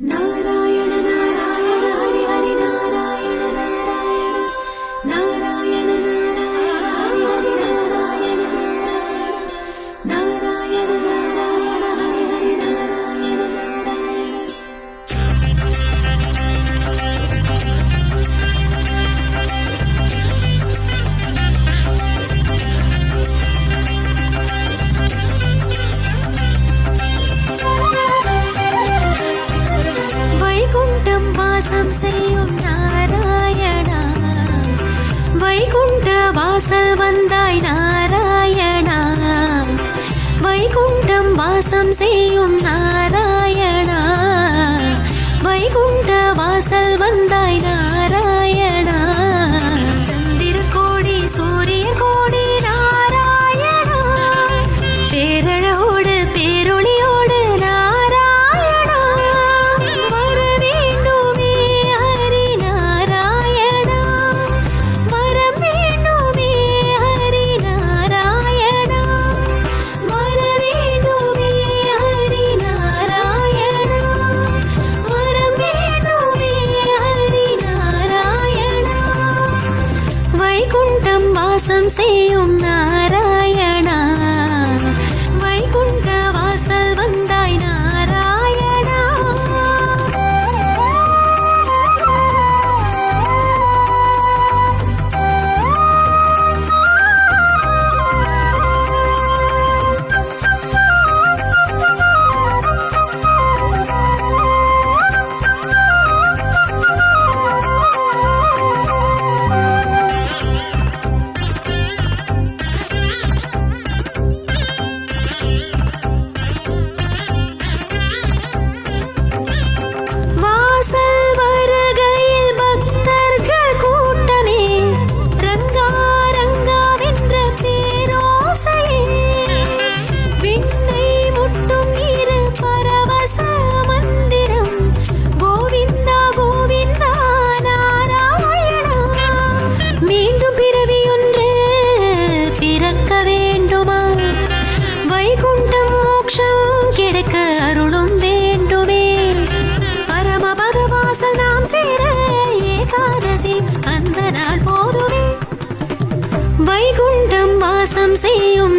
No. Vaikuntham வாசம் செய்யும் நாராயணா. வைகுண்ட வாசல் வந்தாய் நாராயணா வாசம் செய்யும் நாரா செய்யும்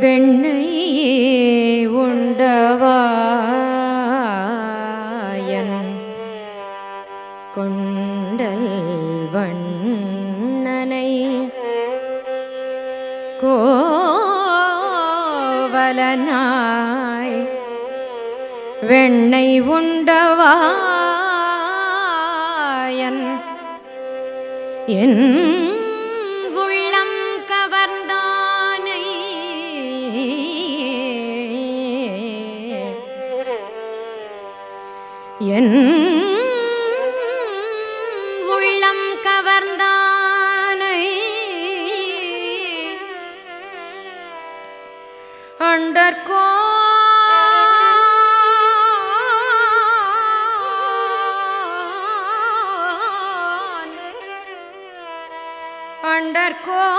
வெண்ணையே உண்டவாயன் கொண்டல் வண்ணனை கோவலனாய் வெண்ணை உண்டவாயன் என் go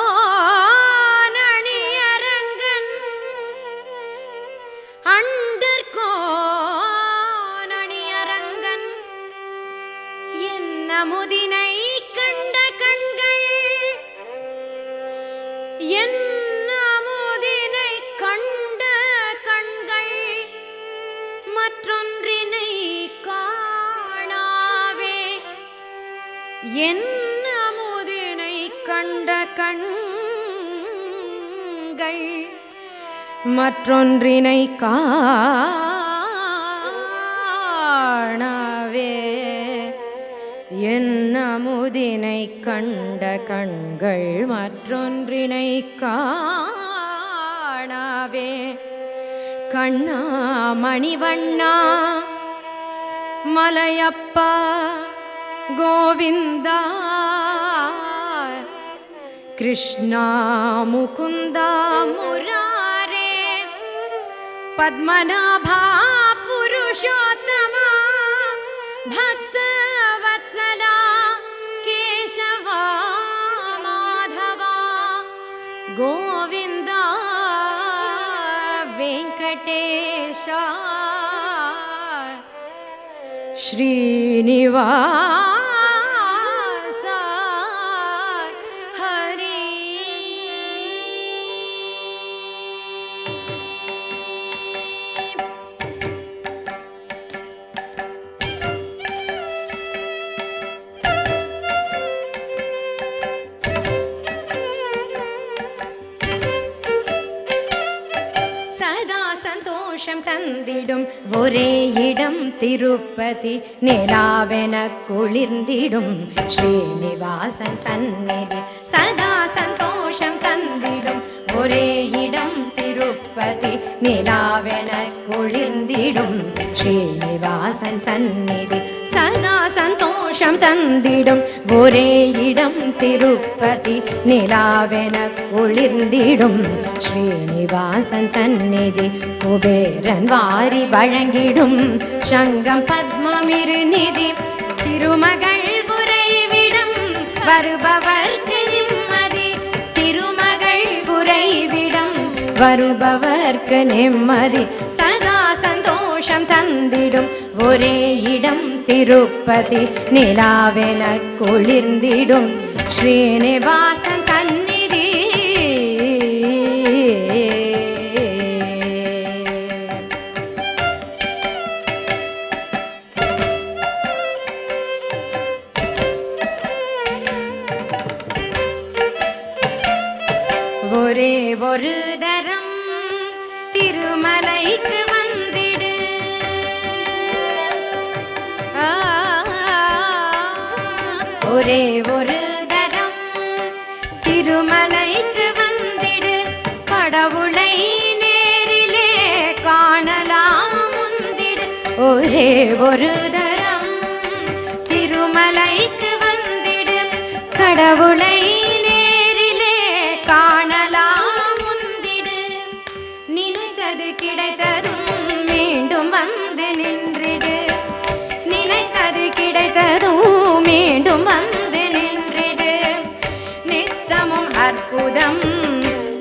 மற்றொன்றினை காணாவே என் அமுதினை கண்ட கண்கள் மற்றொன்றினை காணாவே. கண்ணா மணிவண்ணா மலையப்பா கோவிந்தா கிருஷ்ணா முகுந்தா முரா पद्मनाभा पुरुषोत्तमा भक्तवत्सला केशवा माधवा गोविन्द वेङ्कटेश्रीनिवा தந்திடும். ஒரே இடம் திருப்பதி நிலாவென குளிர்ந்திடும். ஸ்ரீனிவாசன் சந்நிதி சதா சந்தோஷம் தந்திடும். ஒரே இடம் திருப்பதி நிலாவென குளிர்ந்திடும். ஸ்ரீனிவாசன் சந்நிதி சதா சந்தோஷம் தந்திடும். ஒரே இடம் திருப்பதி நிலாவென குளிர்ந்திடும். ஸ்ரீனிவாசன் சந்நிதி குபேரன் வாரி வழங்கிடும். சங்கம் பத்மமிரு நிதி திருமகள் உறைவிடம். வருபவர்க்கு நிம்மதி திருமகள் உறைவிடம் வருபவர்க்கு நிம்மதி சதா சந்தோஷம் தந்திடும். ஒரே இடம் திருப்பதி நிலாவென குளிர்ந்திடும். ஸ்ரீனிவாசன் சந்நிதி ஒரு தரம் திருமலைக்கு வந்திடு. ஒரே ஒரு தரம் திருமலைக்கு வந்திடு. கடவுளை நேரிலே காணலாம் முந்திடு. ஒரே ஒரு தரம் திருமலைக்கு வந்திடு. கடவுளை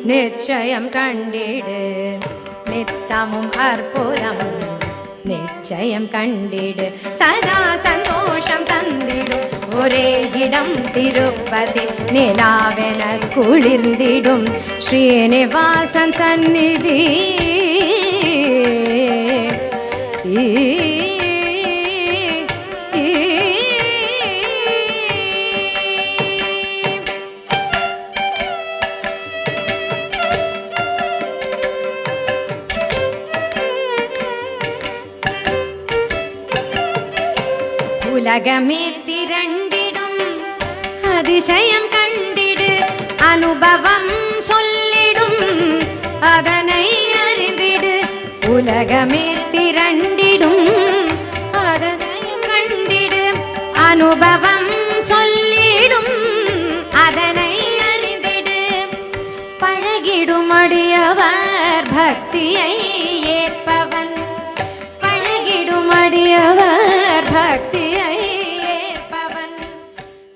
நிச்சயம் கண்டிடு. நித்தமும் அற்புதம் நிச்சயம் கண்டிடு. சதா சந்தோஷம் தந்திடும் ஒரே இடம் திருப்பதி நிலாவென குளிர்ந்திடும். ஸ்ரீனிவாசன் சந்நிதி. ஈ, உலகமே திரண்டிடும் அதிசயம் கண்டிடு அனுபவம் சொல்லிடும் அதனை அறிந்திடு. உலகமே திரண்டிடும் அதிசயம் கண்டிடு அனுபவம் சொல்லிடும் அதனை அறிந்திடு. பழகிடும் அடியவர் பக்தியை